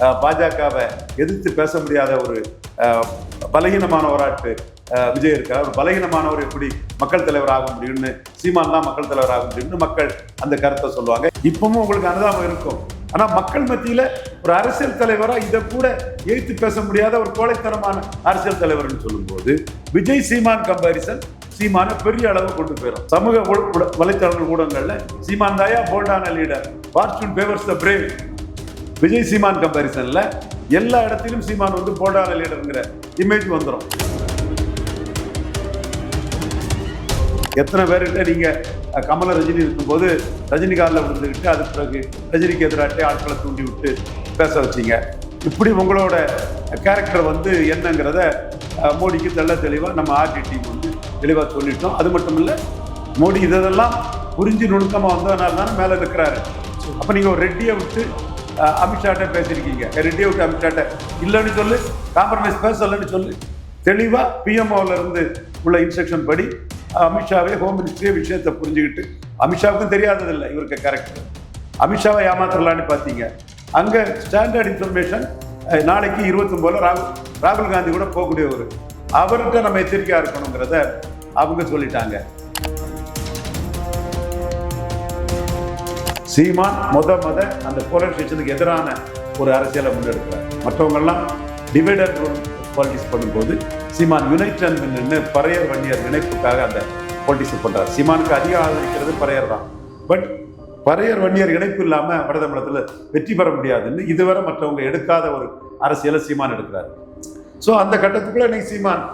பாஜகவை எதிர்த்து பேச முடியாத ஒரு பலகீனமான பலகீனமானவராட்டு விஜய் இருக்கார் ஒரு பலகீனமானவர் எப்படி மக்கள் தலைவர் ஆக முடியும்னு சீமான் தான் மக்கள் தலைவர் ஆக முடியும்னு மக்கள் அந்த கருத்தை சொல்லுவாங்க. இப்பவும் உங்களுக்கு அனுதாபம் இருக்கும். ஆனால் மக்கள் மத்தியில் ஒரு அரசியல் தலைவராக இதை கூட எதிர்த்து பேச முடியாத ஒரு கோழைத்தனமான அரசியல் தலைவர்னு சொல்லும்போது விஜய் சீமான் கம்பாரிசன் சீமான பெரிய அளவு கொண்டு போயிடும். சமூக ஊட- ஊட- வலைத்தளங்கள் ஊடகங்கள்ல சீமான் தாயா போல்டான leader fortune favours the brave Vijay Seeman கம்பாரிசன்ல எல்லா இடத்திலும் சீமான் வந்து போல்டான லீடருங்கிற இமேஜ் வந்துடும் எத்தனை பேர்கிட்ட நீங்க கமல ரஜினி இருக்கும்போது ரஜினிகாந்தில் விழுந்துக்கிட்டு அது பிறகு ரஜினிக்கு எதிராட்டே ஆட்களை தூண்டி விட்டு பேச வச்சீங்க. இப்படி உங்களோட கேரக்டர் வந்து என்னங்கிறத மோடிக்கு தெள்ள தெளிவாக நம்ம ஆர்டி டீம் வந்து தெளிவாக சொல்லிட்டோம். அது மட்டும் இல்லை மோடி இதெல்லாம் புரிஞ்சு நுணுக்கமாக வந்ததுனால தானே மேலே இருக்கிறாரு அப்போ நீங்கள் ஒரு ரெட்டியை விட்டு அமித்ஷாட்ட பேசியிருக்கீங்க. ரெட்டியை விட்டு அமித்ஷாட்ட இல்லைன்னு சொல்லு காம்ப்ரமைஸ் பேசலன்னு சொல்லு. தெளிவாக பிஎம்ஓவில் இருந்து உள்ள இன்ஸ்ட்ரக்ஷன் படி அமித்ஷாவே ஹோம் மினிஸ்ட்ரியே விஷயத்தை புரிஞ்சுக்கிட்டு அமித்ஷாவுக்கும் தெரியாததில்லை இவருக்கு கரெக்ட் அமித்ஷாவை ஏமாத்தலான்னு பார்த்தீங்க. அங்கே ஸ்டாண்டர்ட் இன்ஃபர்மேஷன் நாளைக்கு இருபத்தொம்போல ராகுல் ராகுல் காந்தி கூட போகக்கூடியவர். அவர்கிட்ட நம்ம எச்சரிக்கையாக இருக்கணுங்கிறத அவங்க சொல்லிட்டாங்க. சீமான் முத முத அந்த போலரைசேஷனுக்கு எதிரான ஒரு அரசியலை முன்னெடுக்கிறார். மற்றவங்கெல்லாம் டிவைடர் பாலிடிக்ஸ் பண்ணும்போது சீமான் யுனைடெட் நின்று பறையர் வன்னியர் இணைப்புக்காக அந்த பாலிடிக்ஸ் பண்ணுறார் சீமானுக்கு அதிக ஆதரிக்கிறது பறையர் தான். பட் பறையர் வன்னியர் இணைப்பு இல்லாமல் வடதமிழத்தில் வெற்றி பெற முடியாதுன்னு இதுவரை மற்றவங்க எடுக்காத ஒரு அரசியலை சீமான் எடுக்கிறார். ஸோ அந்த கட்டத்துக்குள்ள இன்னைக்கு சீமான்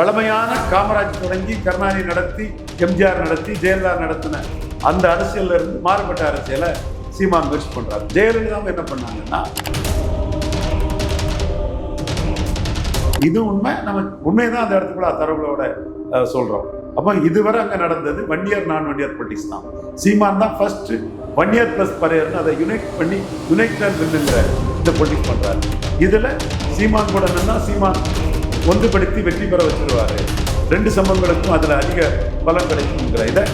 வளமையான காமராஜ் தொடங்கி கருணாநிதி நடத்தி எம்ஜிஆர் நடத்தி ஜெயலலிதா நடத்தின அந்த அரசியல்ல இருந்து மாறுபட்ட அரசியலை சீமான் முயற்சி பண்றாரு. ஜெயலலிதா என்ன பண்ணாங்கன்னா இது உண்மை நம்ம உண்மைதான் அந்த இடத்துக்குள்ள தரவுகளோட சொல்றோம். அப்போ இதுவரை அங்க நடந்தது ஒன் இயர் நான் ஒன் இயர் பொலிட்டிக்ஸ் தான். சீமான் தான் ஃபர்ஸ்ட் ஒன் இயர் பிளஸ் பரையர்னு அதை யுனைட் பண்ணி யுனைட் வின்னுங்கிற இந்த பொலிட்டிக்ஸ் பண்றாரு. இதுல சீமான் கூட நின்னா சீமான் ஒன்றுபடுத்தி வெற்றி பெற வச்சிருவாரு. ரெண்டு சம்பவங்களுக்கும் அதுல அதிக பலன் கிடைக்குங்கிற இதை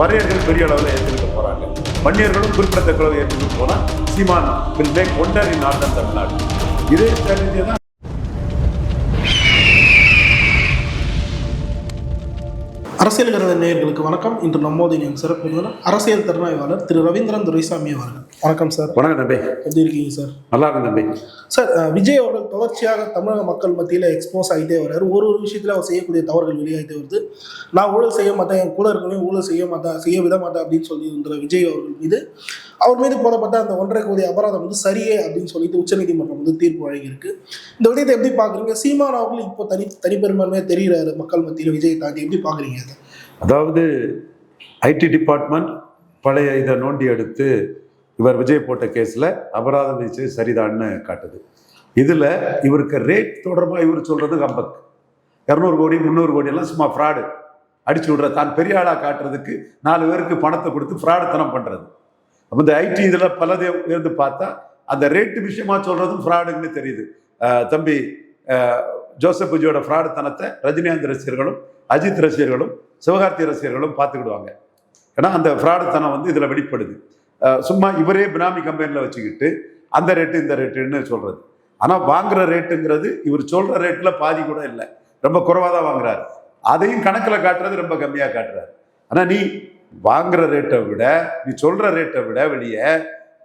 வரையர்கள் பெரிய அளவில் ஏற்றுக்கிட்டு போறாங்க. வன்னியர்களும் குறிப்பிடத்தக்க அளவு ஏற்றுக்கிட்டு போனா Seeman will make wonder in northern Tamil Nadu. இதே ஸ்ட்ராட்டஜி தான் அரசியல் கருத நேயர்களுக்கு வணக்கம். இன்று நம்மோது என் சிறப்பு அரசியல் திறனாய்வாளர் திரு ரவீந்திரன் துரைசாமி அவர்கள். வணக்கம் சார். வணக்கம் தம்பி. எப்படி இருக்கீங்க சார்? நல்லா இருக்கும் தம்பி. சார் விஜய் அவர்கள் தொடர்ச்சியாக தமிழக மக்கள் மத்தியில் எக்ஸ்போஸ் ஆகிட்டே வர்றாரு. ஒரு ஒரு விஷயத்தில் அவர் செய்யக்கூடிய தவறுகள் வெளியாகிட்டே வருது. நான் ஊழல் செய்ய மாட்டேன் என் கூட இருக்கணும் ஊழல் செய்ய மாட்டேன் செய்ய விட மாட்டேன் அப்படின்னு சொல்லி விஜய் அவர்கள் மீது அவர் மீது போடப்பட்ட அந்த ஒன்றரை கோடி அபராதம் வந்து சரியே அப்படின்னு சொல்லிட்டு உச்சநீதிமன்றம் வந்து தீர்ப்பு வழங்கியிருக்கு. இந்த விடயத்தை எப்படி பார்க்குறீங்க? சீமான் அவர்கள் இப்போ தனி தனிப்பெரும்பான்மையாக தெரிகிறாரு மக்கள் மத்தியில். விஜய் தாண்டி எப்படி பார்க்குறீங்க அதை அதாவது ஐடி டிபார்ட்மெண்ட் பழைய இதை நோண்டி எடுத்து இவர் விஜய் போட்ட கேஸில் அபராதம் விதிச்சது சரிதான்னு காட்டுது. இதில் இவருக்கு ரேட் தொடர்பாக இவர் சொல்கிறது கம்பக். இரநூறு கோடி முந்நூறு கோடி எல்லாம் சும்மா ஃப்ராடு அடிச்சு விடுற தான் பெரிய ஆளாக காட்டுறதுக்கு நாலு பேருக்கு பணத்தை கொடுத்து ஃப்ராடுத்தனம் பண்ணுறது அப்போ இந்த ஐடி இதில் பலதை இருந்து பார்த்தா அந்த ரேட்டு விஷயமா சொல்கிறதும் ஃப்ராடுன்னு தெரியுது. தம்பி அஹ் ஜோசப் விஜயோட ஃப்ராடுத்தனத்தை ரஜினிகாந்த் ரசிகர்களும் அஜித் ரசிகர்களும் சிவகார்த்தி ரசிகர்களும் பார்த்துக்கிடுவாங்க. ஏன்னா அந்த ஃப்ராடுத்தனம் வந்து இதில் வெளிப்படுது. சும்மா இவரே பினாமி கம்பெனியில் வச்சுக்கிட்டு அந்த ரேட்டு இந்த ரேட்டுன்னு சொல்கிறது ஆனால் வாங்குற ரேட்டுங்கிறது இவர் சொல்கிற ரேட்டில் பாதி கூட இல்லை. ரொம்ப குறைவாக தான் வாங்குறாரு. அதையும் கணக்கில் காட்டுறது ரொம்ப கம்மியாக காட்டுறாரு. ஆனால் நீ வாங்குற ரேட்டை விட நீ சொல்கிற ரேட்டை விட வெளியே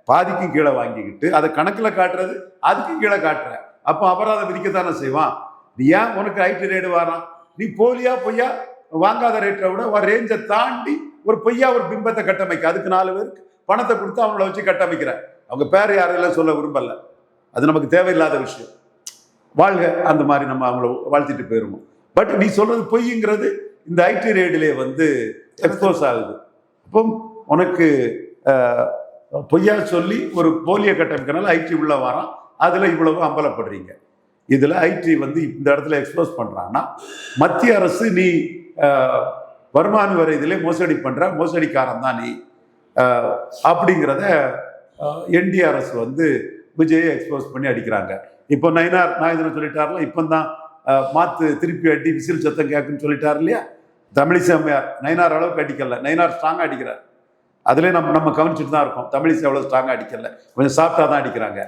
பாதிக்கும் கீழே வாங்கிக்கிட்டு அதை கணக்கில் காட்டுறது அதுக்கும் கீழே காட்டுற. அப்போ அபராதம் விதிக்கத்தானே செய்வான்? நீ ஏன் உனக்கு ஐடி ரேடு வரான்? நீ போலியா பொய்யா? வாங்காத ரேட்டை விட ஒரு ரேஞ்சை தாண்டி ஒரு பொய்யா ஒரு பிம்பத்தை கட்டமைக்க. அதுக்கு நாலு பேருக்கு பணத்தை கொடுத்து அவங்கள வச்சு கட்டமைக்கிற. அவங்க பேர் யாரையெல்லாம் சொல்ல விரும்பல. அது நமக்கு தேவையில்லாத விஷயம். வாழ்க. அந்த மாதிரி நம்ம அவங்கள வாழ்த்திட்டு போயிருவோம். பட் நீ சொல்றது பொய்ங்கிறது இந்த ஐடி ரேடிலே வந்து எக்ஸ்போஸ் ஆகுது. அப்போ உனக்கு பொய்யா சொல்லி ஒரு போலிய கட்டமைக்கனால ஐடி உள்ள வரான். அதில் இவ்வளவு அம்பலப்படுறீங்க. இதில் ஐடி வந்து இந்த இடத்துல எக்ஸ்போஸ் பண்ணுறான்னா மத்திய அரசு நீ வருமான வரை இதில் மோசடி பண்ணுற மோசடிக்காரன் தான் நீ. அப்படிங்கிறத என்டி அரசு வந்து விஜயை எக்ஸ்போஸ் பண்ணி அடிக்கிறாங்க. இப்போ நயினார் நாயதன் சொல்லிட்டாருல இப்போ தான் மாற்று திருப்பி அடி விசில் சத்தம் கேட்குன்னு சொல்லிட்டார் இல்லையா? தமிழிசை அம்மையார் நயினார் அளவுக்கு அடிக்கல நயினார் ஸ்ட்ராங்காக அடிக்கிறார். அதிலே நம்ம நம்ம கவனிச்சுட்டு தான் இருக்கோம். தமிழிசை எவ்வளோ ஸ்ட்ராங்காக அடிக்கல. கொஞ்சம் சாஃப்டாக தான் அடிக்கிறாங்க.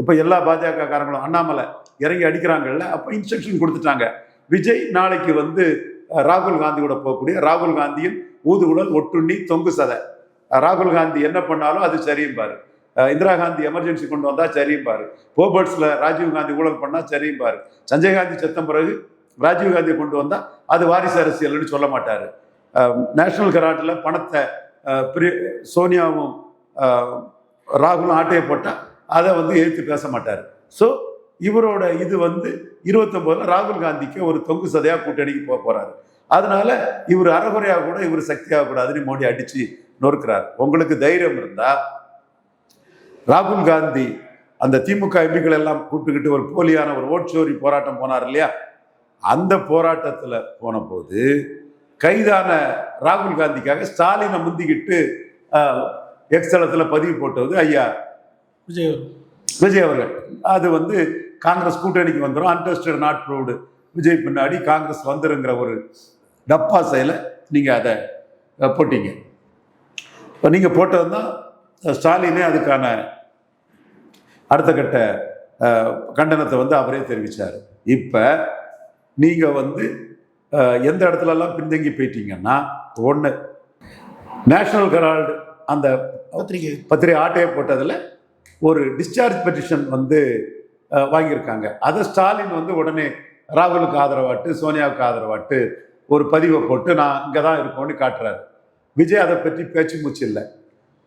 இப்போ எல்லா பாஜக காரங்களும் அண்ணாமலை இறங்கி அடிக்கிறாங்கல்ல அப்போ இன்ஸ்ட்ரக்ஷன் கொடுத்துட்டாங்க. விஜய் நாளைக்கு வந்து ராகுல் காந்தியோட போகக்கூடிய ராகுல் காந்தியின் ஊதுகுடல் ஒட்டுண்ணி தொங்கு சதை. ராகுல் காந்தி என்ன பண்ணாலும் அது சரியும் பாரு. இந்திரா காந்தி எமர்ஜென்சி கொண்டு வந்தால் சரியும் பாரு. போபர்ட்ஸில் ராஜீவ் காந்தி ஊழல் பண்ணால் சரியும் பாரு. சஞ்சய் காந்தி செத்த பிறகு ராஜீவ் காந்தியை கொண்டு வந்தால் அது வாரிசு அரசியல்னு சொல்ல மாட்டார். நேஷனல் கராட்டில் பணத்தை பிரி- சோனியாவும் ராகுலும் ஆட்டையை போட்டால் அதை வந்து எதிர்த்து பேச மாட்டார். ஸோ இவரோட இது வந்து இருபத்தொம்போதில் ராகுல் காந்திக்கு ஒரு தொங்கு சதையாக கூட்டணிக்கு போக போறாரு. அதனால இவர் அறகுறையாக கூட இவர் சக்தியாக கூடாதுன்னு மோடி அடித்து நொறுக்கிறார். உங்களுக்கு தைரியம் இருந்தால் ராகுல் காந்தி அந்த திமுக எம்பிக்கள் எல்லாம் கூப்பிட்டுக்கிட்டு ஒரு போலியான ஒரு ஓட்சோரி போராட்டம் போனார் இல்லையா? அந்த போராட்டத்துல போன போது கைதான ராகுல் காந்திக்காக ஸ்டாலினை முந்திக்கிட்டு எக்ஸ்தலத்தில் பதிவு போட்டது ஐயா விஜய் விஜய் அவர்கள். அது வந்து காங்கிரஸ் கூட்டணிக்கு வந்துடும் அன்டெஸ்டட் நாட் ப்ரூவ்டு விஜய் பின்னாடி காங்கிரஸ் வந்துருங்கிற ஒரு டப்பா செயலை நீங்கள் அதை போட்டீங்க. இப்போ நீங்கள் போட்டது தான் ஸ்டாலினே அதுக்கான அடுத்த கட்ட கண்டனத்தை வந்து அவரே தெரிவித்தார் இப்போ நீங்கள் வந்து எந்த இடத்துலலாம் பின்தங்கி போயிட்டீங்கன்னா ஒன்று நேஷனல் ஹெரால்டு அந்த பத்திரிகை. பத்திரிகை ஆட்டையை போட்டதில் ஒரு டிஸ்சார்ஜ் பெட்டிஷன் வந்து வாங்கியிருக்காங்க. அதை ஸ்டாலின் வந்து உடனே ராகுலுக்கு ஆதரவாட்டு சோனியாவுக்கு ஆதரவாட்டு ஒரு பதிவை போட்டு நான் இங்கே தான் இருக்கோன்னு காட்டுறாரு. விஜய் அதை பற்றி பேச்சு மூச்சு இல்லை.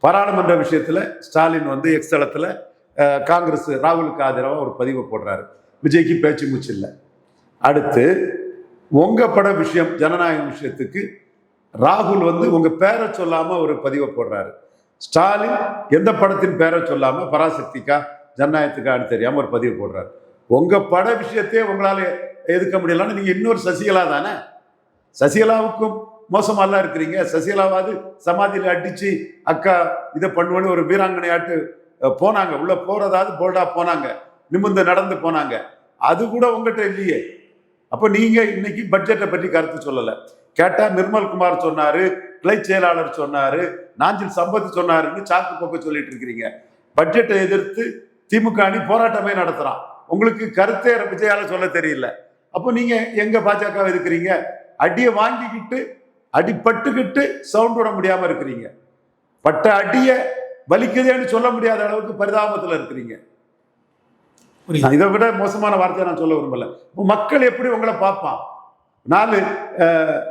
பாராளுமன்ற விஷயத்தில் ஸ்டாலின் வந்து எக்ஸ்தலத்தில் காங்கிரஸ் ராகுலுக்கு ஆதரவாக ஒரு பதிவை போடுறாரு. விஜய்க்கு பேச்சு மூச்சு இல்லை. அடுத்து உங்கள் பட விஷயம் ஜனநாயகம் விஷயத்துக்கு ராகுல் வந்து உங்கள் பேரை சொல்லாமல் ஒரு பதிவை போடுறாரு. ஸ்டாலின் எந்த படத்தின் பேரை சொல்லாமல் பராசக்திக்கா ஜனநாயகத்துக்கான்னு தெரியாமல் ஒரு பதிவு போடுறாரு. உங்கள் பட விஷயத்தையே உங்களால் எதுக்க முடியலன்னு நீங்கள் இன்னொரு சசிகலா தானே? சசிகலாவுக்கும் மோசமாலாம் இருக்கிறீங்க. சசிகலாவாவது சமாதியில் அடித்து அக்கா இதை பண்ணுவோன்னு ஒரு வீராங்கனையாட்டு போனாங்க. உள்ளே போகிறதாவது போல்டாக போனாங்க. நிமிர்ந்து நடந்து போனாங்க. அது கூட உங்ககிட்ட இல்லையே. அப்போ நீங்கள் இன்னைக்கு பட்ஜெட்டை பற்றி கருத்து சொல்லலை. கேட்டால் நிர்மல் குமார் சொன்னாரு கிளை செயலாளர் சொன்னாரு நாஞ்சில் சம்பத் சொன்னாருன்னு சாக்கு போக்க சொல்லிட்டு இருக்கிறீங்க. பட்ஜெட்டை எதிர்த்து திமுக அணி போராட்டமே நடத்துறான். உங்களுக்கு கருத்தே விஜயால சொல்ல தெரியல. அப்போ நீங்க எங்க பாஜக இருக்கிறீங்க? அடியை வாங்கிக்கிட்டு அடிப்பட்டுக்கிட்டு சவுண்ட் விட முடியாம இருக்கிறீங்க. பட்ட அடியை வலிக்குதேன்னு சொல்ல முடியாத அளவுக்கு பரிதாபத்தில் இருக்கிறீங்க. இதை விட மோசமான வார்த்தையை நான் சொல்ல விரும்பல. மக்கள் எப்படி உங்களை பார்ப்பான்? நாலு அஹ்,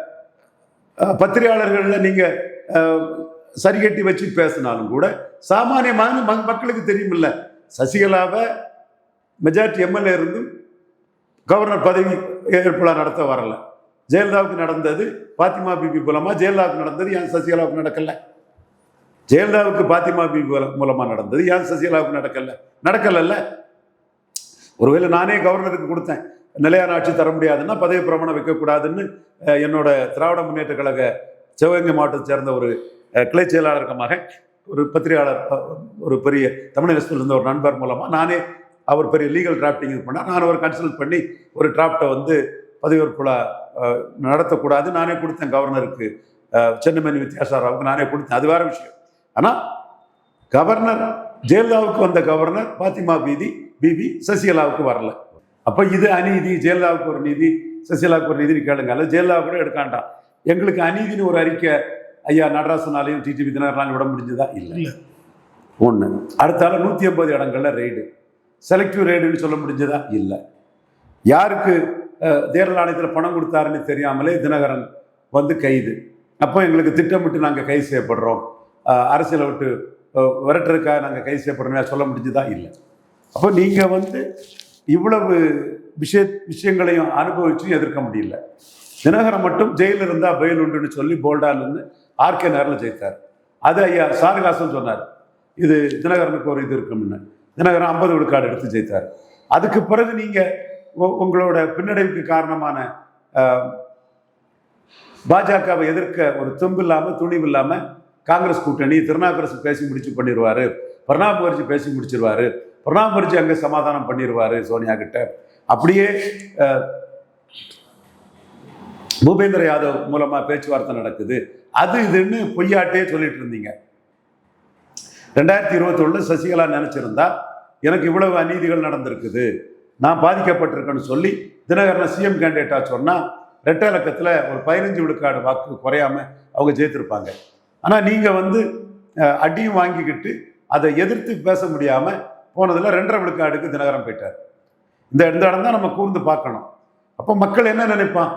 நீங்கள் நீங்க சரி கட்டி வச்சு பேசினாலும் கூட சாமானியமான மக்களுக்கு தெரியுமில்ல. சசிகலாவை மெஜாரிட்டி எம்எல்ஏ இருந்தும் கவர்னர் பதவி ஏற்புலா நடத்த வரல. ஜெயலலிதாவுக்கு நடந்தது பாத்திமா பிபி மூலமா ஜெயலலிதாவுக்கு நடந்தது ஏன் சசிகலாவுக்கு நடக்கல? ஜெயலலிதாவுக்கு பாத்திமா பிபி மூல- மூலமா நடந்தது ஏன் சசிகலாவுக்கு நடக்கல? நடக்கலல்ல. ஒருவேளை நானே கவர்னருக்கு கொடுத்தேன். நிலையான ஆட்சி தர முடியாதுன்னா பதவி பிரமாணம் வைக்கக்கூடாதுன்னு என்னோட திராவிட முன்னேற்ற கழக சிவகங்கை மாவட்டத்தை சேர்ந்த ஒரு கிளை செயலாளருக்கு மகன் ஒரு பத்திரிகையாளர் ஒரு பெரிய தமிழகத்தில் இருந்த ஒரு நண்பர் மூலமாக நானே அவர் பெரிய லீகல் டிராஃப்டிங் இது பண்ணார். நான் அவர் கன்சல்ட் பண்ணி ஒரு டிராப்டை வந்து பதவியேற்புலா நடத்தக்கூடாது நானே கொடுத்தேன் கவர்னருக்கு. சென்னமணி வித்யாசாராவுக்கு நானே கொடுத்தேன். அது வேற விஷயம். ஆனால் கவர்னர் ஜெயலலிதாவுக்கு வந்த கவர்னர் பாத்திமா பீதி பிபி சசிகலாவுக்கு வரல. அப்போ இது அநீதி ஜெயலலிதாவுக்கு ஒரு நீதி சசிகலாவுக்கு ஒரு நீதினு கேளுங்க. அல்ல ஜெயலலிதா கூட எடுக்காண்டாம் எங்களுக்கு அநீதினு ஒரு அறிக்கை ஐயா நடராசனாலையும் டிடிவி தினகரனாலும் விட முடிஞ்சதா? இல்லை. ஒன்று அடுத்தால நூற்றி ஐம்பது இடங்கள்ல ரெய்டு. செலக்டிவ் ரெய்டுன்னு சொல்ல முடிஞ்சதா? இல்லை. யாருக்கு தேர்தல் ஆணையத்தில் பணம் கொடுத்தாருன்னு தெரியாமலே தினகரன் வந்து கைது. அப்போ எங்களுக்கு திட்டமிட்டு நாங்கள் கைது செய்யப்படுறோம். அரசியலை விட்டு விரட்டுறதுக்காக நாங்கள் கைது செய்யப்படுறோம். சொல்ல முடிஞ்சதா? இல்லை. அப்போ நீங்கள் வந்து இவ்வளவு விஷய விஷயங்களையும் அனுபவிச்சு எதிர்க்க முடியல. தினகரன் மட்டும் ஜெயிலில் இருந்தால் பெயில் உண்டுன்னு சொல்லி போல்டா இருந்து ஆர்கே நேரில் ஜெயித்தார். அது ஐயா சாரகாசன் சொன்னார். இது தினகரனுக்கு ஒரு இது இருக்கும்னு. தினகரன் ஐம்பது விழுக்காடு எடுத்து ஜெயித்தார். அதுக்கு பிறகு நீங்கள் உங்களோட பின்னடைவுக்கு காரணமான பாஜகவை எதிர்க்க ஒரு தும்பு இல்லாமல் துணிவு இல்லாமல் காங்கிரஸ் கூட்டணி திருநாக்கரசு பேசி முடிச்சு பண்ணிடுவார் பிரணாப் முகர்ஜி பேசி முடிச்சிருவாரு. பிரணாப் முகர்ஜி அங்கே சமாதானம் பண்ணிடுவாரு சோனியா கிட்ட. அப்படியே பூபேந்திர யாதவ் மூலமா பேச்சுவார்த்தை நடக்குது. அது இதுன்னு பொய்யாட்டே சொல்லிட்டு இருந்தீங்க. ரெண்டாயிரத்தி இருபத்தொன்னில் சசிகலா நினச்சிருந்தா எனக்கு இவ்வளவு அநீதிகள் நடந்திருக்குது. நான் பாதிக்கப்பட்டிருக்கேன்னு சொல்லி தினகரனை சிஎம் கேண்டிடேட்டாக சொன்னால் ரெட்டை இலக்கத்தில் ஒரு பதினஞ்சு விழுக்காடு வாக்கு குறையாம அவங்க ஜெயித்திருப்பாங்க. ஆனால் நீங்கள் வந்து அடியும் வாங்கிக்கிட்டு அதை எதிர்த்து பேச முடியாமல் போனதில் ரெண்டரை விழுக்காடுக்கு தினகரம் போயிட்டார். இந்த இந்த இடம் தான் நம்ம கூர்ந்து பார்க்கணும். அப்போ மக்கள் என்ன நினைப்பான்?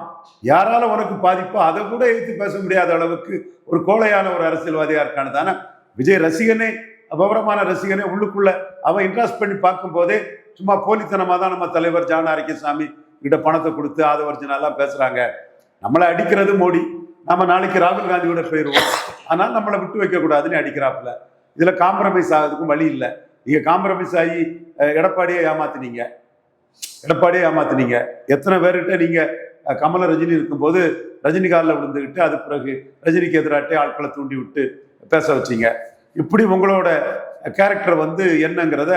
யாரால உனக்கு பாதிப்போ அதை கூட எழுத்து பேச முடியாத அளவுக்கு ஒரு கோழையான ஒரு அரசியல்வாதியாக இருக்கான்னு தானே? விஜய் ரசிகனே விவரமான ரசிகனே உள்ளுக்குள்ள அவன் இன்ட்ரெஸ்ட் பண்ணி பார்க்கும் போதே சும்மா போலித்தனமாக தான் நம்ம தலைவர் ஜான் ஆரோக்கியசாமி கிட்ட பணத்தை கொடுத்து ஆதவர்ஜனெல்லாம் பேசுறாங்க. நம்மளை அடிக்கிறது மோடி. நம்ம நாளைக்கு ராகுல் காந்தியோட போயிடுவோம் ஆனால் நம்மளை விட்டு வைக்க கூடாதுன்னு அடிக்கிறாப்புல. இதுல காம்ப்ரமைஸ் ஆகிறதுக்கும் வழி இல்லை. நீங்க காம்ப்ரமைஸ் ஆகி எடப்பாடியை ஏமாத்துனீங்க. எடப்பாடியை ஏமாத்துனீங்க. எத்தனை பேர்கிட்ட நீங்க அஹ், கமல ரஜினி இருக்கும்போது ரஜினி காலில் விழுந்துக்கிட்டு அது பிறகு ரஜினிக்கு எதிராட்டே ஆட்களை தூண்டி விட்டு பேச வச்சீங்க. இப்படி உங்களோட கேரக்டர் வந்து என்னங்கிறத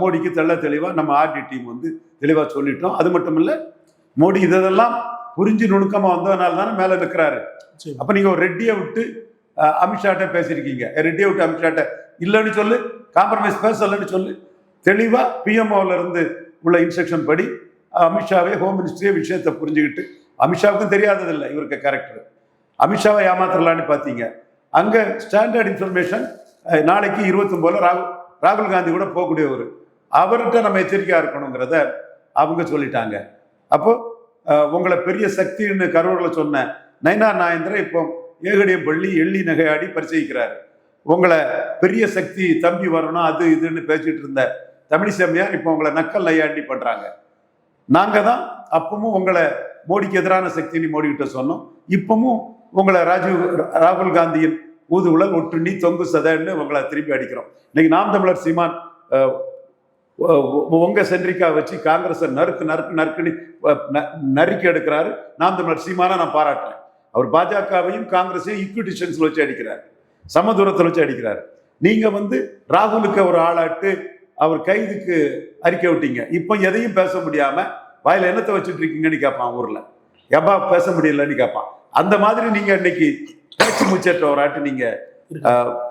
மோடிக்கு தெள்ள தெளிவாக நம்ம ஆர்டி டீம் வந்து தெளிவாக சொல்லிட்டோம். அது மட்டும் இல்லை மோடி இதெல்லாம் புரிஞ்சு நுணுக்கமாக வந்ததுனால தானே மேலே நிற்கிறாரு. அப்போ நீங்கள் ஒரு ரெட்டியை விட்டு அமித்ஷாட்ட பேசியிருக்கீங்க. ரெட்டியை விட்டு அமித்ஷாட்ட இல்லைன்னு சொல்லு. காம்ப்ரமைஸ் பேசலன்னு சொல்லு. தெளிவாக பிஎம்ஓல இருந்து உள்ள இன்ஸ்ட்ரக்ஷன் படி அமித்ஷாவே ஹோம் மினிஸ்ட்ரியே விஷயத்தை புரிஞ்சுக்கிட்டு அமித்ஷாவுக்கும் தெரியாததில்லை இவருக்கு கேரக்டர் அமித்ஷாவை ஏமாத்தரலான்னு பார்த்தீங்க அங்கே ஸ்டாண்டர்ட் இன்ஃபர்மேஷன் நாளைக்கு இருபத்தொம்போல ராகுல் ராகுல் காந்தி கூட போகக்கூடியவர். அவர்கிட்ட நம்ம எச்சரிக்கையாக இருக்கணுங்கிறத அவங்க சொல்லிட்டாங்க. அப்போது உங்களை பெரிய சக்தின்னு கரூரில் சொன்ன நயனார் நாயந்திரன் இப்போ ஏகடியம் பள்ளி எள்ளி நகையாடி பரிசயிக்கிறாரு உங்களை பெரிய சக்தி தம்பி வரணும் அது இதுன்னு பேசிட்டு இருந்த தமிழிசைமையார் இப்போ உங்களை நக்கல் நையாண்டி பண்றாங்க. நாங்க தான் அப்பவும் உங்களை மோடிக்கு எதிரான சக்தின்னு மோடி சொன்னோம். இப்பவும் உங்களை ராஜீவ் ராகுல் காந்தியின் ஊதுகுழல் ஒட்டுண்ணி தொங்கு சதன்னு உங்களை திருப்பி அடிக்கிறோம். இன்னைக்கு நாம் தமிழர் சீமான் உங்க சென்றிக்கா வச்சு காங்கிரஸை நறுக்கு நறுக்கு நறுக்குன்னு ந- நறுக்கி எடுக்கிறாரு. நாம் தமிழர் சீமானை நான் பாராட்டுறேன். அவர் பாஜகவையும் காங்கிரஸையும் ஈக்குவிட்டிஷன்ஸ்ல வச்சு அடிக்கிறார். சமதூரத்தில் வச்சு அடிக்கிறார். நீங்க வந்து ராகுலுக்கு ஒரு ஆளாட்டு அவர் கைதுக்கு அறிக்கை விட்டீங்க. இப்போ எதையும் பேச முடியாம வாயில என்னத்தை வச்சுட்டு இருக்கீங்கன்னு கேட்பான் ஊர்ல. எப்பா பேச முடியலன்னு கேட்பான் அந்த மாதிரி நீங்க இன்னைக்கு பேச்சு மூச்சேற்ற ஒரு ஆட்டு நீங்க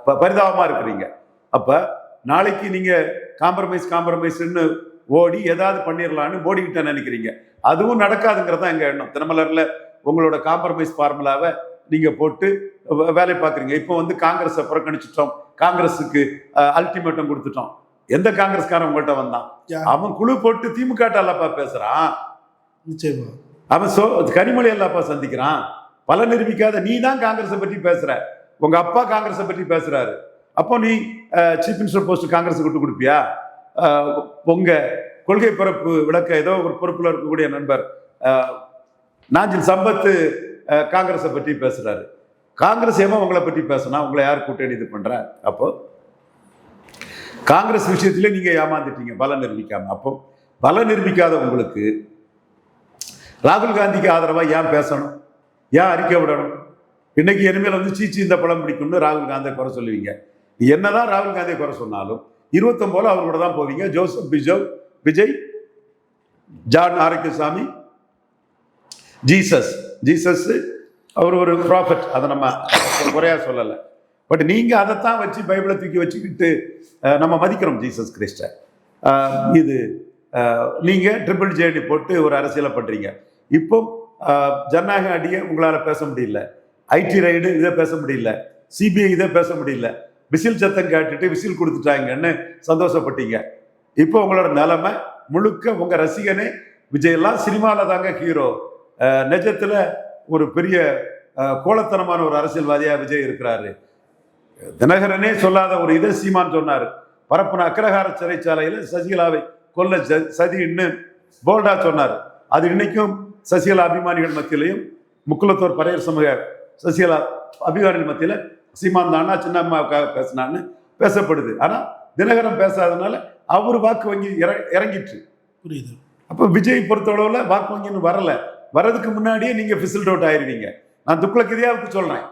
ப- பரிதாபமா இருக்கிறீங்க. அப்ப நாளைக்கு நீங்க காம்ப்ரமைஸ் காம்ப்ரமைஸ்ன்னு ஓடி ஏதாவது பண்ணிடலான்னு ஓடிக்கிட்ட நினைக்கிறீங்க. அதுவும் நடக்காதுங்கிறது தான் எங்க எண்ணம். தினமலர்ல உங்களோட காம்ப்ரமைஸ் ஃபார்முலாவை நீங்க போட்டு வேலை பார்க்குறீங்க இப்போ வந்து காங்கிரஸை புறக்கணிச்சிட்டோம். காங்கிரஸுக்கு அல்டிமேட்டம் கொடுத்துட்டோம். எந்த காங்கிரஸ்காரன் உங்கள்கிட்ட வந்தான்? அவன் குழு போட்டு திமுக அல்லப்பா பேசுறான்? நிச்சயமா. அவன் சோ கனிமொழி அல்லப்பா சந்திக்கிறான். பல நிரூபிக்காத நீ தான் காங்கிரஸை பற்றி பேசுற. உங்க அப்பா காங்கிரஸை பற்றி பேசுறாரு. அப்போ நீ சீஃப் மினிஸ்டர் போஸ்ட் காங்கிரஸ் விட்டு கொடுப்பியா? அஹ், உங்க கொள்கை பிறப்பு விளக்க ஏதோ ஒரு பொறுப்புல இருக்கக்கூடிய நண்பர் நாஞ்சில் சம்பத்து காங்கிரஸை பற்றி பேசுகிறாரு காங்கிரஸ் ஏமா உங்களை பற்றி பேசுனா? உங்களை யார் கூட்டணி இது பண்ற? அப்போ காங்கிரஸ் விஷயத்திலே நீங்கள் ஏமாந்துட்டீங்க பலம் நிரூபிக்காம. அப்போ பலம் நிரூபிக்காத உங்களுக்கு ராகுல் காந்திக்கு ஆதரவாக ஏன் பேசணும்? ஏன் அறிக்கை விடணும்? இன்னைக்கு இனிமேல் வந்து சீச்சி இந்த படம் பிடிக்கும்னு ராகுல் காந்தியை குறை சொல்லுவீங்க. என்னதான் ராகுல் காந்தியை குறை சொன்னாலும் இருபத்தொம்போது அவர் கூட தான் போவீங்க. ஜோசப் பிஜவ் Vijay John Arokiasamy Jesus Jesus அவர் ஒரு ப்ராஃபட் அதை நம்ம குறையா சொல்லலை. பட் நீங்கள் அதைத்தான் வச்சு பைபிளை தூக்கி வச்சுக்கிட்டு நம்ம மதிக்கிறோம் ஜீசஸ் கிறிஸ்ட இது நீங்கள் ட்ரிபிள் ஜேடி போட்டு ஒரு அரசியலை பண்ணுறீங்க இப்போ ஜனநாயக அடியை உங்களால் பேச முடியல. ஐடி ரைடு இதை பேச முடியல. சிபிஐ இதை பேச முடியல. விசில் சத்தம் கேட்டுட்டு விசில் கொடுத்துட்டாங்கன்னு சந்தோஷப்பட்டீங்க. இப்போ உங்களோட நிலைமை முழுக்க உங்கள் ரசிகனே விஜயெல்லாம் சினிமாவில் தாங்க ஹீரோ நிஜத்துல ஒரு பெரிய கோலத்தனமான ஒரு அரசியல்வாதியா விஜய் இருக்கிறாரு. தினகரனே சொல்லாத ஒரு இதை சீமான் சொன்னார். பரப்புன அக்ரஹார சிறைச்சாலையில் சசிகலாவை கொல்ல ச- சதின்னு போல்டா சொன்னார். அது இன்னைக்கும் சசிகலா அபிமானிகள் மத்தியிலையும் முக்குலத்தோர் பரையர் சமூக சசிகலா அபிமானிகள் மத்தியில சீமான் தானா சின்னம்மாவுக்காக பேசினான்னு பேசப்படுது. ஆனா தினகரன் பேசாதனால அவர் வாக்கு வங்கி இற- இறங்கிட்டு புரியுது. அப்போ விஜய் பொறுத்தளவுல வாக்கு வங்கின்னு வரல. வரதுக்கு முன்னாடியே நீங்கள் ஃபிசில்ட் அவுட் ஆயிருவீங்க. நான் துக்ளக் கிரியாவுக்கு சொல்கிறேன்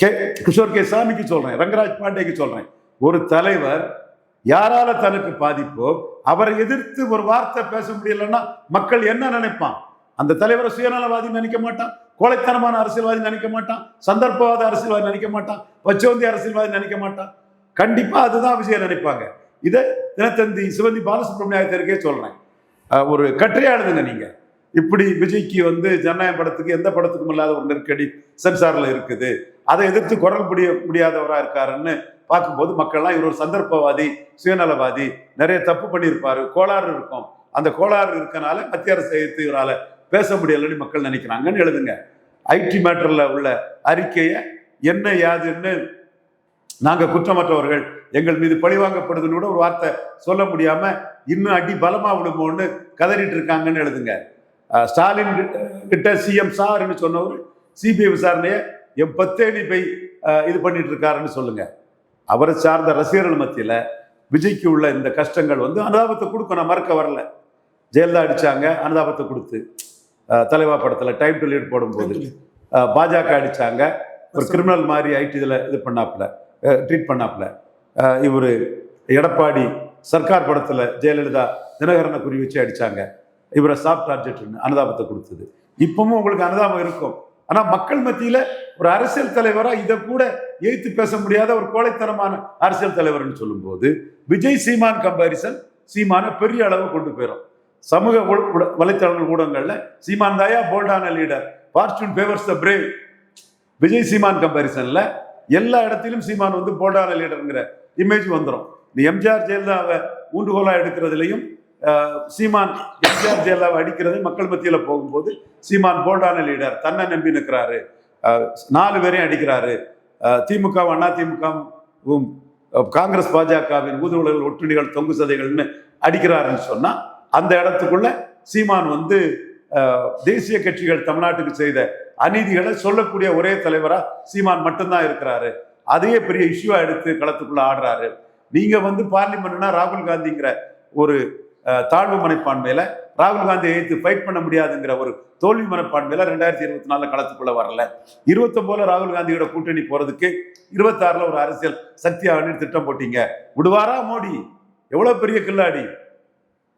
கே கிஷோர் கே சாமிக்கு சொல்கிறேன் ரங்கராஜ் பாண்டேக்கு சொல்கிறேன் ஒரு தலைவர் யாரால தனக்கு பாதிப்போ அவரை எதிர்த்து ஒரு வார்த்தை பேச முடியலன்னா மக்கள் என்ன நினைப்பான்? அந்த தலைவரை சுயநலவாதி நினைக்க மாட்டான் கோழைத்தனமான அரசியல்வாதி நினைக்க மாட்டான் சந்தர்ப்பவாத அரசியல்வாதி நினைக்க மாட்டான் பச்சோந்தி அரசியல்வாதி நினைக்க மாட்டான். கண்டிப்பாக அதுதான் விஷயம் நினைப்பாங்க. இதை தினத்தந்தி சிவந்தி பாலசுப்ரமணியத்திற்கே சொல்கிறேன் ஒரு கற்றையானதுங்க எழுதுங்க நீங்க. இப்படி விஜய்க்கு வந்து ஜனநாயக படத்துக்கு எந்த படத்துக்கும் இல்லாத ஒரு நெருக்கடி சென்சாரில் இருக்குது. அதை எதிர்த்து குரல் புரிய முடியாதவரா இருக்காருன்னு பார்க்கும்போது மக்கள்லாம் இவர் ஒரு சந்தர்ப்பவாதி சுயநலவாதி நிறைய தப்பு பண்ணியிருப்பாரு. கோளாறு இருக்கும். அந்த கோளாறு இருக்கனால மத்திய அரசு எதிர்த்து பேச முடியலன்னு மக்கள் நினைக்கிறாங்கன்னு எழுதுங்க. ஐடி மேட்டரில் உள்ள அறிக்கையை என்ன யாதுன்னு நாங்கள் குற்றமற்றவர்கள் எங்கள் மீது பழிவாங்கப்படுதுன்னு கூட ஒரு வார்த்தை சொல்ல முடியாமல் இன்னும் அடி பலமா விடுமோன்னு கதறிட்டு இருக்காங்கன்னு எழுதுங்க. ஸ்டாலின் கிட்ட- சிஎம் சார்னு சொன்னவர் சிபிஐ விசாரணையை என் பத்தேடி போய் இது பண்ணிட்டு இருக்காருன்னு சொல்லுங்க. அவரை சார்ந்த ரசிகர்கள் மத்தியில விஜய்க்கு உள்ள இந்த கஷ்டங்கள் வந்து அனுதாபத்தை கொடுக்க நான் மறக்க வரல. ஜெயலலிதா அடிச்சாங்க அனுதாபத்தை கொடுத்து. தலைவா படத்துல டைம் டு லீட் போடும்போது பாஜக அடிச்சாங்க. ஒரு கிரிமினல் மாதிரி ஐடி இதில் இது பண்ணாப்புல ட்ரீட் பண்ணாப்புல. இவர் எடப்பாடி சர்க்கார் படத்தில் ஜெயலலிதா தினகரனை குறி வச்சு அடிச்சாங்க. இவரை சாஃப்ட் டார்ஜெட்னு அனுதாபத்தை கொடுத்தது. இப்பவும் உங்களுக்கு அனுதாபம் இருக்கும். ஆனால் மக்கள் மத்தியில் ஒரு அரசியல் தலைவராக இதை கூட எய்த்து பேச முடியாத ஒரு கோழைத்தனமான அரசியல் தலைவர்னு சொல்லும்போது விஜய் சீமான் கம்பாரிசன் சீமானை பெரிய அளவு கொண்டு போயிடும் சமூக வலைத்தளங்கள் ஊடகங்களில் சீமான் தாயா போல்டான leader fortune favours the brave Vijay Seeman கம்பாரிசனில் எல்லா இடத்திலும் சீமான் வந்து போல்டான லீடருங்கிற இமேஜ் வந்துடும் இந்த எம்ஜிஆர் ஜெயலலிதாவை ஊண்டுகோலாக எடுக்கிறதுலையும் சீமான் எம்ஜிஆர் ஜெயலலிதாவை அடிக்கிறது மக்கள் மத்தியில் போகும்போது சீமான் போல்டான லீடர் தன்னை நம்பி நிற்கிறாரு. நாலு பேரையும் அடிக்கிறாரு. அஹ், திமுக அண்ணா திமுகவும் காங்கிரஸ் பாஜகவின் ஊதுகுழல்கள் ஒட்டுணிகள் தொங்கு சதைகள்னு அடிக்கிறாருன்னு சொன்னால் அந்த இடத்துக்குள்ள சீமான் வந்து தேசிய கட்சிகள் தமிழ்நாட்டுக்கு செய்த அநீதிகளை சொல்லக்கூடிய ஒரே தலைவராக சீமான் மட்டும்தான் இருக்கிறாரு. அதையே பெரிய இஷ்யூவாக எடுத்து களத்துக்குள்ள ஆடுறாரு. நீங்க வந்து பார்லிமெண்ட்னா ராகுல் காந்திங்கிற ஒரு தாழ்வு மனப்பான்மையில ராகுல் காந்தியை எதிர்த்து ஃபைட் பண்ண முடியாதுங்கிற ஒரு தோல்வி மனப்பான்மையில ரெண்டாயிரத்தி இருபத்தி நாலுல களத்துக்குள்ள வரல. இருபத்தொன்பதுல ராகுல் காந்தியோட கூட்டணி போறதுக்கு இருபத்தாறுல ஒரு அரசியல் சக்தியாக திட்டம் போட்டீங்க. விடுவாரா மோடி? எவ்வளவு பெரிய கில்லாடி?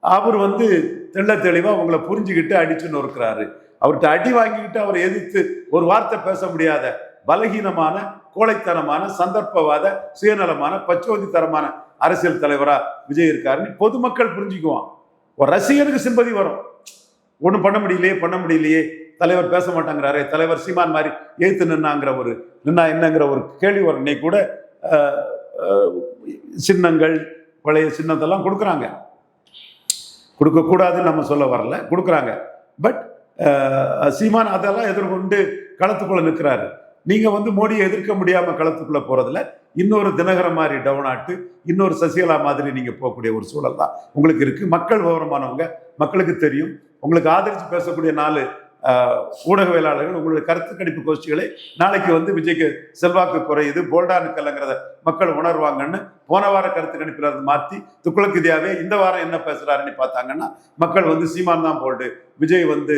அவர் வந்து தெள்ள தெளிவா உங்களை புரிஞ்சுக்கிட்டு அடிச்சுன்னு இருக்கிறாரு அவர்கிட்ட அடி வாங்கிக்கிட்டு அவரை எதிர்த்து ஒரு வார்த்தை பேச முடியாத பலகீனமான கோழைத்தனமான சந்தர்ப்பவாத சுயநலமான பச்சோதித்தரமான அரசியல் தலைவரா விஜய் இருக்காருன்னு பொதுமக்கள் புரிஞ்சுக்குவான். ஒரு ரசிகனுக்கு சிம்பதி வரும். ஒன்றும் பண்ண முடியலையே பண்ண முடியலையே தலைவர் பேச மாட்டாங்கிறாரே தலைவர் சீமான் மாதிரி ஏத்து நின்னாங்கிற ஒரு நின்னா என்னங்கிற ஒரு கேள்வி வரும். இன்னைக்கு கூட சின்னங்கள் பழைய சின்னத்தெல்லாம் கொடுக்குறாங்க. கொடுக்கக்கூடாதுன்னு நம்ம சொல்ல வரல கொடுக்குறாங்க. பட் சீமான் அதெல்லாம் எதிர்கொண்டு களத்துக்குள்ள நிற்கிறாரு. நீங்க வந்து மோடியை எதிர்க்க முடியாம களத்துக்குள்ள போறதுல இன்னொரு தினகரன் மாதிரி டவுன் ஆட்டு இன்னொரு சசிகலா மாதிரி நீங்க போகக்கூடிய ஒரு சூழல் தான் உங்களுக்கு இருக்கு. மக்கள் விவரமானவங்க மக்களுக்கு தெரியும். உங்களுக்கு ஆதரிச்சு பேசக்கூடிய நாலு ஊடகவியலாளர்கள் உங்களுடைய கருத்து கணிப்பு கோஷ்டிகளை நாளைக்கு வந்து விஜய்க்கு செல்வாக்கு குறையுது. போல்டா நிக்கலங்கிறத மக்கள் உணர்வாங்கன்னு போன வார கருத்து கணிப்பில் இருந்து மாற்றி துக்குளக்கு இந்தியாவே இந்த வாரம் என்ன பேசுறாருன்னு பார்த்தாங்கன்னா மக்கள் வந்து சீமான் தான் போல்டு விஜய் வந்து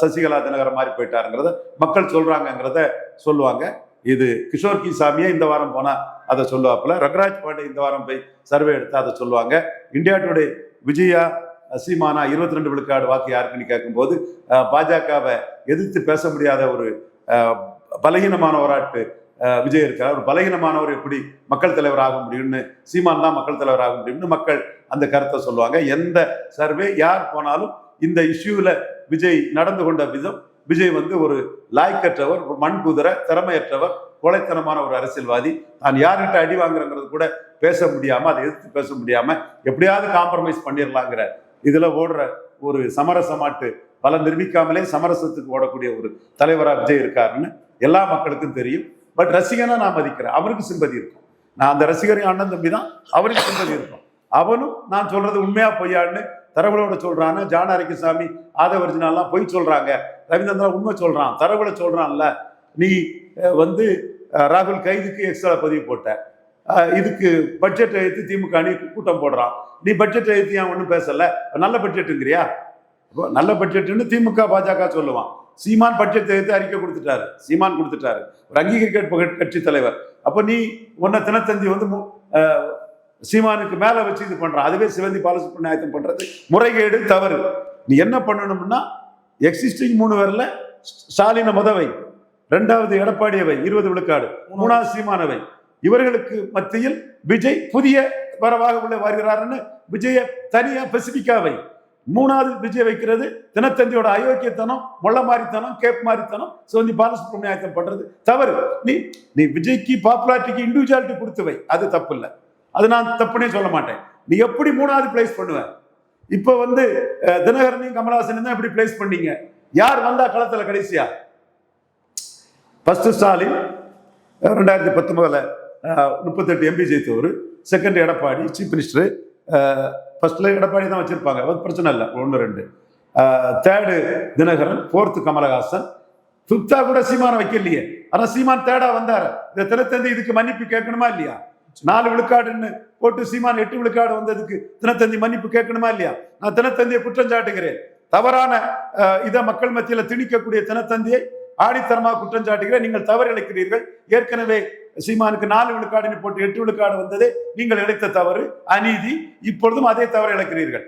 சசிகலா தினகரன் மாதிரி போயிட்டாருங்கிறத மக்கள் சொல்றாங்கிறத சொல்லுவாங்க. இது கிஷோர் கி சாமியே இந்த வாரம் போனா அதை சொல்லுவாப்புல. ரங்கராஜ் பாண்டே இந்த வாரம் போய் சர்வே எடுத்து அதை சொல்லுவாங்க. இந்தியா டுடே விஜயா சீமானா இருபத்தி ரெண்டு விழுக்காடு வாக்கு யாருக்குன்னு கேட்கும்போது பாஜகவை எதிர்த்து பேச முடியாத ஒரு பலகீனமானவராட்டு விஜய் இருக்கிறார் ஒரு பலகீனமானவர் எப்படி மக்கள் தலைவர் ஆக முடியும்னு சீமான் தான் மக்கள் தலைவர் ஆக முடியும்னு மக்கள் அந்த கருத்தை சொல்லுவாங்க. எந்த சர்வே யார் போனாலும் இந்த இஷ்யூவில் விஜய் நடந்து கொண்ட விதம். விஜய் வந்து ஒரு லாய்க்கற்றவர் ஒரு மண் குதிரை திறமையற்றவர் கொலைத்தனமான ஒரு அரசியல்வாதி. தான் யார்கிட்ட அடி வாங்குறங்கிறது கூட பேச முடியாம அதை எதிர்த்து பேச முடியாம எப்படியாவது காம்ப்ரமைஸ் பண்ணிடலாங்கிற இதுல ஓடுற ஒரு சமரசமாட்டு பல நிரூபிக்காமலே சமரசத்துக்கு ஓடக்கூடிய ஒரு தலைவராக விஜய் இருக்காருன்னு எல்லா மக்களுக்கும் தெரியும். பட் ரசிகனா நான் மதிக்கிறேன். அவருக்கு சிம்பதி இருக்கும். நான் அந்த ரசிகரின் அண்ணன் தம்பி தான் அவருக்கு சிம்பதி இருக்கும். அவனும் நான் சொல்றது உண்மையா பொய்யான்னு தரவுகளோட சொல்றான்னு ஜான அரைக்கசாமி ஆதவர்ஜினாலாம் பொய் சொல்றாங்க. ரவீந்திரா உண்மை சொல்றான். தரவுகளை சொல்றான்ல. நீ வந்து ராகுல் கைதுக்கு எக்ஸ்ட்ரா பதிவு போட்ட. இதுக்கு பட்ஜெட் எழுத்து திமுக அணி கூட்டம் போடுறான். நீ பட்ஜெட் எழுத்து ஏன் ஒன்றும் பேசலை? நல்ல பட்ஜெட்டுங்கிறியா நல்ல பட்ஜெட்னு திமுக பாஜக சொல்லுவான். சீமான் பட்ஜெட் எடுத்து அறிக்கை கொடுத்துட்டாரு. சீமான் கொடுத்துட்டாரு. ஒரு அங்கீகரிக்கப்பட்ட கட்சி தலைவர். அப்போ நீ உன்னை தினத்தந்தி வந்து மு- சீமானுக்கு மேலே வச்சு இது பண்ணுறான் அதுவே சிவந்தி பாலசுப்ரமணியத்தம் பண்ணுறது முறைகேடு தவறு. நீ என்ன பண்ணணும்னா எக்ஸிஸ்டிங் மூணு பேரில் ஸ்டாலின முதவை. ரெண்டாவது எடப்பாடியவை இருபது விழுக்காடு. மூணாவது சீமானவை. இவர்களுக்கு மத்தியில் விஜய் புதிய வரவாக உள்ள வருகிறாருன்னு விஜய தனியா பெசிபிக்காவை. மூணாவது விஜய் வைக்கிறது தினத்தந்தியோட அயோக்கியத்தனம் மொள்ள மாறித்தனம் கேப் மாறித்தனம் சிவந்தி பாலசுப்ரமணியாயத்தம் பண்றது. தவறு. நீ நீ விஜய்க்கு பாப்புலாரிட்டிக்கு இண்டிவிஜுவாலிட்டி கொடுத்துவை. அது தப்பு இல்லை அது நான் தப்புனே சொல்ல மாட்டேன். நீ எப்படி மூணாவது பிளேஸ் பண்ணுவ? இப்போ வந்து தினகரனையும் கமலஹாசனையும் தான் எப்படி பிளேஸ் பண்ணீங்க. யார் வந்தா களத்துல கடைசியா? ஃபர்ஸ்ட் ஸ்டாலின் ரெண்டாயிரத்தி பத்தொன்பதுல முப்பத்தெட்டு எம்பி ஜெயித்தவர். செகண்ட் எடப்பாடி சீஃப் மினிஸ்டர் ஃபர்ஸ்ட்ல எடப்பாடி தான் வச்சிருப்பாங்க. அது பிரச்சனை இல்லை. ஒன்று ரெண்டு. Third Dinakaran fourth Kamal Haasan. ஃபிஃப்த்தா கூட சீமான வைக்கலையே. ஆனால் சீமான் தேர்டா வந்தார். இந்த தினத்தந்தி இதுக்கு மன்னிப்பு கேட்கணுமா இல்லையா? நாலு விழுக்காடுன்னு போட்டு சீமான் எட்டு விழுக்காடு வந்ததுக்கு தினத்தந்தி மன்னிப்பு கேட்கணுமா இல்லையா? நான் தினத்தந்தியை குற்றம் சாட்டுகிறேன். தவறான இதை மக்கள் மத்தியில் திணிக்கக்கூடிய தினத்தந்தியை ஆடித்தரமாக குற்றம் சாட்டுகிறேன். நீங்கள் தவறு இழைக்கிறீர்கள். ஏற்கனவே சீமானுக்கு நாலு விழுக்காடுன்னு போட்டு எட்டு விழுக்காடு வந்ததே நீங்கள் இழைத்த தவறு அநீதி. இப்பொழுதும் அதே தவறு இழைக்கிறீர்கள்.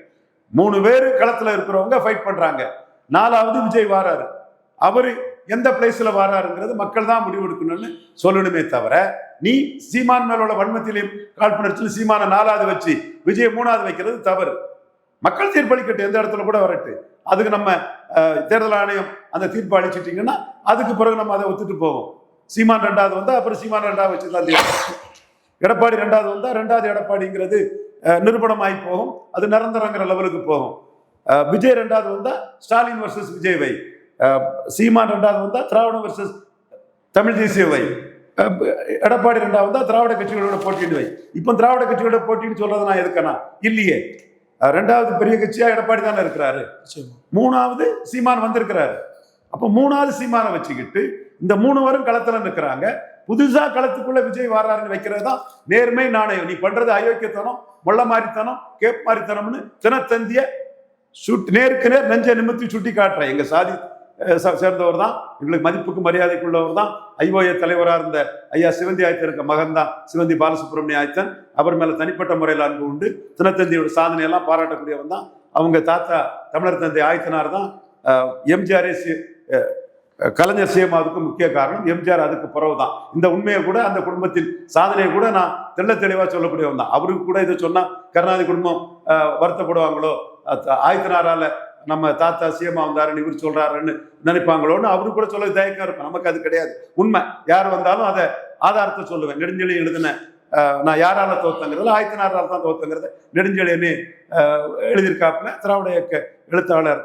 மூணு பேர் களத்தில் இருக்கிறவங்க ஃபைட் பண்றாங்க. நாலாவது விஜய் வாராரு. அவரு எந்த பிளேஸில் வாராருங்கிறது மக்கள் தான் முடிவெடுக்கணும்னு சொல்லணுமே தவிர நீ சீமான் மேலோட வன்மத்திலையும் காழ்ப்புணர்ச்சியில் சீமான நாலாவது வச்சு விஜய் மூணாவது வைக்கிறது தவறு. மக்கள் தீர்ப்பளிக்கட்டும் எந்த இடத்துல கூட வரட்டு. அதுக்கு நம்ம தேர்தல் ஆணையம் அந்த தீர்ப்பு அளிச்சிட்டிங்கன்னா அதுக்கு பிறகு நம்ம அதை ஒத்துட்டு போவோம். சீமான் ரெண்டாவது வந்தால் அப்புறம் சீமான் ரெண்டாவது வச்சு தான் தீர்ப்பு. எடப்பாடி ரெண்டாவது வந்தால் ரெண்டாவது எடப்பாடிங்கிறது நிரூபணம் நிரூபணமாகி போகும். அது நிரந்தரங்கிற லெவலுக்கு போகும். விஜய் ரெண்டாவது வந்தால் ஸ்டாலின் வர்சஸ் விஜய் வை. சீமான் ரெண்டாவது வந்தா திராவிடம் வர்சஸ் தமிழ் தேசிய வை. எடப்பாடி ரெண்டாவது வந்தா திராவிட கட்சிகளோட போட்டிட்டு வை இப்போ திராவிட கட்சிகளோட போட்டின்னு சொல்றதை நான் எதுக்கனா இல்லையே. ரெண்டாவது பெரிய கட்சியா எடப்பாடி தானே இருக்கிறாரு. மூணாவது சீமான் வந்திருக்கிறாரு. அப்ப மூணாவது சீமானை வச்சுக்கிட்டு இந்த மூணு வரும் களத்துல நிற்கிறாங்க புதுசா களத்துக்குள்ள விஜய் வர்றாருன்னு வைக்கிறது தான் நேர்மை நாணயம். நீ பண்றது அயோக்கியத்தனம் மொள்ள மாறித்தனம் கேப் மாறித்தனம்னு தினத்தந்திய சுட் நேருக்கு நேர் நெஞ்ச நிமித்தி சுட்டி காட்டுறேன் எங்க சாதி சேர்ந்தவர் தான். எங்களுக்கு மதிப்புக்கு மரியாதைக்குள்ளவர் தான். ஐஓஏ தலைவராக இருந்த ஐயா சிவந்தி ஆயத்தன் மகன் தான் சிவந்தி பாலசுப்ரமணிய ஆயத்தன். அவர் மேலே தனிப்பட்ட முறையில் அன்பு உண்டு. தினத்தந்தியோட சாதனையெல்லாம் பாராட்டக்கூடியவன் தான். அவங்க தாத்தா தமிழர் தந்தை ஆயத்தனார் தான். எம்ஜிஆரே சி- கலைஞர் சிஎம் அதுக்கு முக்கிய காரணம். எம்ஜிஆர் அதுக்கு பிறகு தான். இந்த உண்மையை கூட அந்த குடும்பத்தின் சாதனையை கூட நான் தெள்ள தெளிவாக சொல்லக்கூடியவன் தான். அவருக்கு கூட இதை சொன்னால் கருணாநிதி குடும்பம் வருத்தப்படுவாங்களோ? அஹ், ஆயத்தனாரால நம்ம தாத்தா சிஎம் வந்தாருன்னு இவர் சொல்றாருன்னு நினைப்பாங்களோன்னு அவரு கூட சொல்ல தயக்கம் இருக்கும். நமக்கு அது கிடையாது. உண்மை. யார் வந்தாலும் அதை ஆதாரத்தை சொல்லுவேன். நெடுஞ்செழி எழுதின நான் யாரால தோத்தங்கிறதுல ஆயத்தனாரால் தான் தோத்தங்கிறத நெடுஞ்செழின்னு எழுதியிருக்காப்புல. திராவிட இயக்க எழுத்தாளர்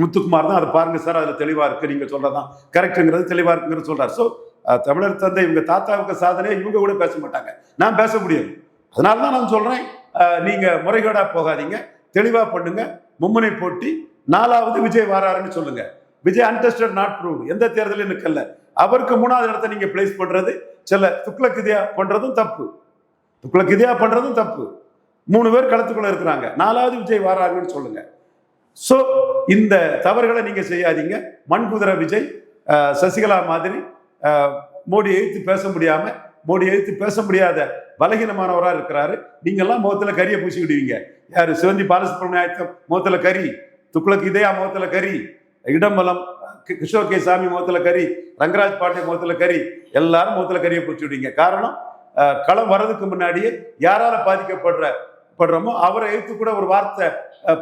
முத்துக்குமார் தான். அதை பாருங்க சார் அதுல தெளிவா இருக்கு. நீங்க சொல்றதான் கரெக்டுங்கிறது தெளிவா இருக்குங்கிறது சொல்றாரு. ஸோ தமிழர் தந்தை இவங்க தாத்தாவுக்கு சாதனையை இவங்க கூட பேச மாட்டாங்க. நான் பேச முடியாது. அதனால தான் நான் சொல்றேன் நீங்கள் நீங்க முறைகேடா போகாதீங்க. தெளிவா பண்ணுங்க. மும்முனை போட்டி நாலாவது விஜய் வாராருன்னு சொல்லுங்க. விஜய் அன்டெஸ்டட் நாட் ப்ரூவ் எந்த தேர்தலையும் நிக்கல. அவருக்கு மூணாவது இடத்த நீங்க பிளேஸ் பண்றது சில துக்ளக்கிதியா பண்றதும் தப்பு. துக்ளக்கிதியா பண்றதும் தப்பு. மூணு பேர் களத்துக்குள்ள இருக்கிறாங்க. நாலாவது விஜய் வராருன்னு சொல்லுங்க. ஸோ இந்த தவறுகளை நீங்க செய்யாதீங்க. மண்குதிரை விஜய் சசிகலா மாதிரி மோடி எழுத்து பேச முடியாம மோடி எழுத்து பேச முடியாத பலகீனமானவராக இருக்கிறாரு. நீங்கெல்லாம் முகத்தில் கரியை பூசிக்கிடுவீங்க. யார்? சிவந்தி பாலசுப்ரமணியம் முகத்தில் கறி துக்ளக் இதயா முகத்தில் கறி இடம்பலம் கிஷோர் கே சாமி முகத்தில் கறி ரங்கராஜ் பாண்டிய முகத்தில் கறி எல்லாரும் கறியை கரியை பூச்சிவிடுவீங்க காரணம் களம் வர்றதுக்கு முன்னாடியே யாரால பாதிக்கப்படுற படுறோமோ அவரை எழுத்து கூட ஒரு வார்த்தை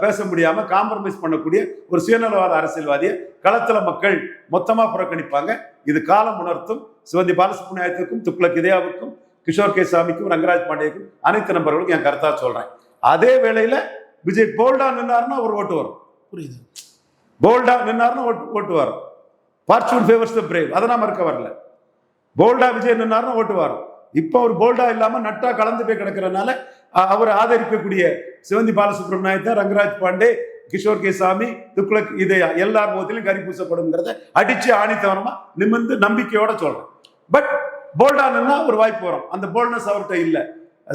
பேச முடியாம காம்ப்ரமைஸ் பண்ணக்கூடிய ஒரு சுயநலவாத அரசியல்வாதியை களத்துல மக்கள் மொத்தமா புறக்கணிப்பாங்க. இது காலம் உணர்த்தும். சிவந்தி பாலசுப்ரமணியத்துக்கும் துக்ளக் இதயாவுக்கும் கிஷோர் கே சாமிக்கும் ரங்கராஜ் பாண்டேக்கும் அனைத்து நபர்களுக்கும் என் கருத்தா சொல்றேன். அதே வேளையில விஜய் போல்டா நின்னாருன்னா ஒரு ஓட்டு வரும். புரியுது. போல்டா நின்னாருன்னா ஓட்டு ஓட்டு வரும். ஃபார்ச்சூன் ஃபேவர்ஸ் த பிரேவ் அதை நான் மறுக்க வரல. போல்டா விஜய் நின்னாருன்னா ஓட்டு வரும். இப்போ அவர் போல்டா இல்லாம நட்டா கலந்து போய் கிடக்கிறனால அவர் ஆதரிக்கக்கூடிய சிவந்தி பாலசுப்ரமணியத்தை ரங்கராஜ் பாண்டே கிஷோர் கே சாமி துக்ளக் இதை எல்லார் முகத்திலும் கறி பூசப்படுங்கிறத அடிச்சு ஆணித்தவனமா நிமிர்ந்து நம்பிக்கையோட சொல்றேன். பட் போல்டா நின்னா ஒரு வாய்ப்பு வரும். அந்த போல்ட்னஸ் அவர்கிட்ட இல்லை.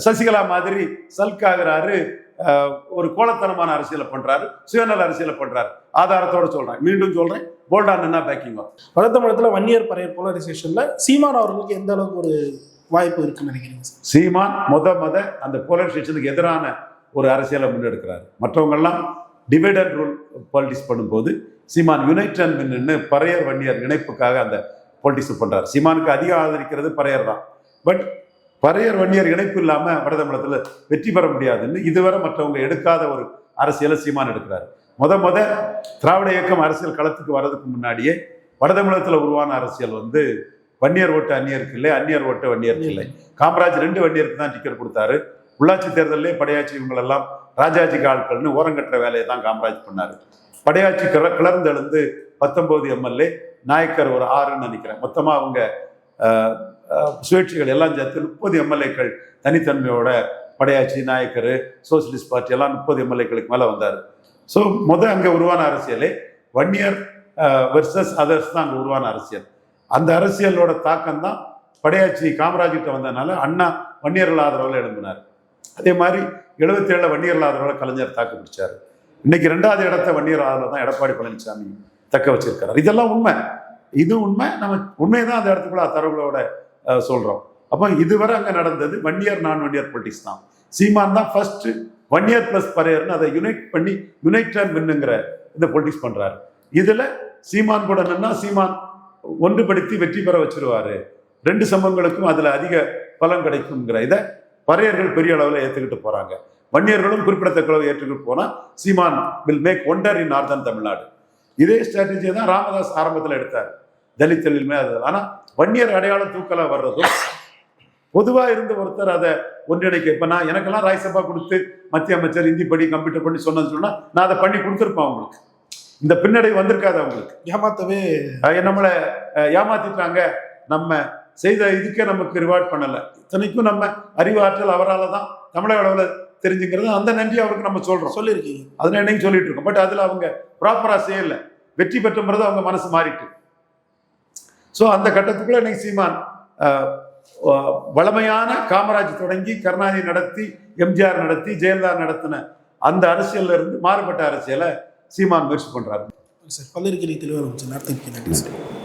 சசிகலா மாதிரி சல்க் ஆகுறாரு அஹ், ஒரு கோலத்தனமான அரசியலை பண்றாரு சுயநல அரசியலை பண்றாரு. ஆதாரத்தோட சொல்றேன். மீண்டும் சொல்றேன். போல்டா நின்னா பேக்கிங் வரும் வடத்தமிழத்துல வன்னியர் பறையர் போலரைசேஷன்ல சீமான் அவர்களுக்கு எந்த அளவுக்கு ஒரு வாய்ப்பு இருக்குன்னு நினைக்கிறீங்க சீமான் மொத மொத அந்த போலரைசேஷனுக்கு எதிரான ஒரு அரசியலை முன்னெடுக்கிறார். மற்றவங்கெல்லாம் டிவைடட் ரூல் பாலிடிக்ஸ் பண்ணும்போது சீமான் யுனைட் அண்ட் பறையர் வன்னியர் இணைப்புக்காக அந்த பொலிட்டிக்ஸ் பண்றாரு. சீமானுக்கு அதிகம் ஆதரிக்கிறது பறையர் தான். பட் பறையர் வன்னியர் இணைப்பு இல்லாம வடதமிழத்துல வெற்றி பெற முடியாதுன்னு இதுவரை மற்றவங்க எடுக்காத ஒரு அரசியலை சீமான் எடுக்கிறாரு. முத முத திராவிட இயக்கம் அரசியல் களத்துக்கு வர்றதுக்கு முன்னாடியே வடதமிழகத்துல உருவான அரசியல் வந்து வன்னியர் ஓட்டு அந்நியருக்கு இல்லை அந்நியர் ஓட்டு வன்னியருக்கு இல்லை. காமராஜ் ரெண்டு வன்னியருக்கு தான் டிக்கெட் கொடுத்தாரு. உள்ளாட்சி தேர்தலே படையாட்சி இவங்களெல்லாம் ராஜாஜிக்கு ஆட்கள்னு ஓரங்கட்டுற வேலையை தான் காமராஜ் பண்ணாரு. படையாட்சி கிள கிளர்ந்தெழுந்து பத்தொன்பது எம்எல்ஏ நாயக்கர் ஒரு ஆறுன்னு நினைக்கிறேன். மொத்தமாக அவங்க சுயேட்சைகள் எல்லாம் சேர்த்து முப்பது எம்எல்ஏக்கள் தனித்தன்மையோட படையாட்சி நாயக்கர் சோசியலிஸ்ட் பார்ட்டி எல்லாம் முப்பது எம்எல்ஏக்களுக்கு மேலே வந்தார். ஸோ முதல் அங்கே உருவான அரசியலே வன்னியர் வெர்சஸ் அதர்ஸ் தான் அங்கே உருவான அரசியல். அந்த அரசியலோட தாக்கம் தான் படையாச்சி காமராஜ்கிட்ட வந்ததுனால அண்ணா வன்னியர்கள் ஆதரவில் எழுப்பினார் அதே மாதிரி எழுபத்தேழில் வன்னியர்கள் ஆதரவில் கலைஞர் தாக்கு பிடிச்சார். இன்னைக்கு ரெண்டாவது இடத்த வன்னியர் ஆதரவு தான் எடப்பாடி பழனிசாமி. தக்க வச்சிருக்கிறார். இதெல்லாம் உண்மை. இது உண்மை. நம்ம உண்மையை தான் அந்த இடத்துக்குள்ள தரவுகளோட சொல்கிறோம் சொல்றோம். அப்போ இதுவரை அங்கே நடந்தது வன்னியர் நான் வன்னியர் பொலிட்டிக்ஸ் தான். சீமான் தான் ஃபர்ஸ்ட் இயர் பிளஸ் பரையர்னு அதை யுனைட் பண்ணி யுனைட் அண்ட் வின்னுங்கிற இந்த பொலிட்டிக்ஸ் பண்றாரு. இதுல சீமான் கூட நின்னா சீமான் ஒன்றுபடுத்தி வெற்றி பெற வச்சிருவாரு. ரெண்டு சம்பவங்களுக்கும் அதுல அதிக பலம் கிடைக்குங்கிற இதை பறையர்கள் பெரிய அளவில் ஏற்றுக்கிட்டு போறாங்க. வன்னியர்களும் குறிப்பிடத்தக்க அளவு ஏற்றுக்கிட்டு போனா Seeman will make wonder in northern Tamil Nadu இதே ஸ்ட்ராட்டஜியை தான் ராமதாஸ் ஆரம்பத்தில் எடுத்தார். தலித் தொழிலுமே அது. ஆனால் வன்னியர் அடையாளம் தூக்கலா வர்றதும் பொதுவா இருந்த ஒருத்தர் அதை ஒன்றிணைக்க. இப்ப நான் எனக்கெல்லாம் ராஜ்சபா கொடுத்து மத்திய அமைச்சர் இந்தி படி கம்ப்யூட்டர் பண்ணி சொன்னேன்னு சொன்னா நான் அதை பண்ணி கொடுத்துருப்பேன் அவங்களுக்கு. இந்த பின்னடைவு வந்திருக்காது அவங்களுக்கு. ஏமாத்தவே நம்மளை ஏமாத்திட்டாங்க. நம்ம செய்த இதுக்கே நமக்கு ரிவார்ட் பண்ணல. இத்தனைக்கும் நம்ம அறிவாற்றல் அவரால தான் தமிழக அளவில் தெரிஞ்சுங்கிறது அந்த நன்றி அவருக்கு நம்ம சொல்றோம். சொல்லியிருக்கீங்க. அதை என்னைக்கு சொல்லிட்டு இருக்கோம். பட் அதுல அவங்க ப்ராப்பரா செய்யல. வெற்றி பெற்ற பிறகு அவங்க மனசு மாறிட்டு. ஸோ அந்த கட்டத்துக்குள்ள இன்னைக்கு சீமான் வளமையான காமராஜ் தொடங்கி கருணாநிதி நடத்தி எம்ஜிஆர் நடத்தி ஜெயலலிதா நடத்தின அந்த அரசியல்ல இருந்து மாறுபட்ட அரசியலை சீமான் முயற்சி பண்றாரு. சார் பல்லிருக்கிறீங்க தெளிவாக நன்றி சார்.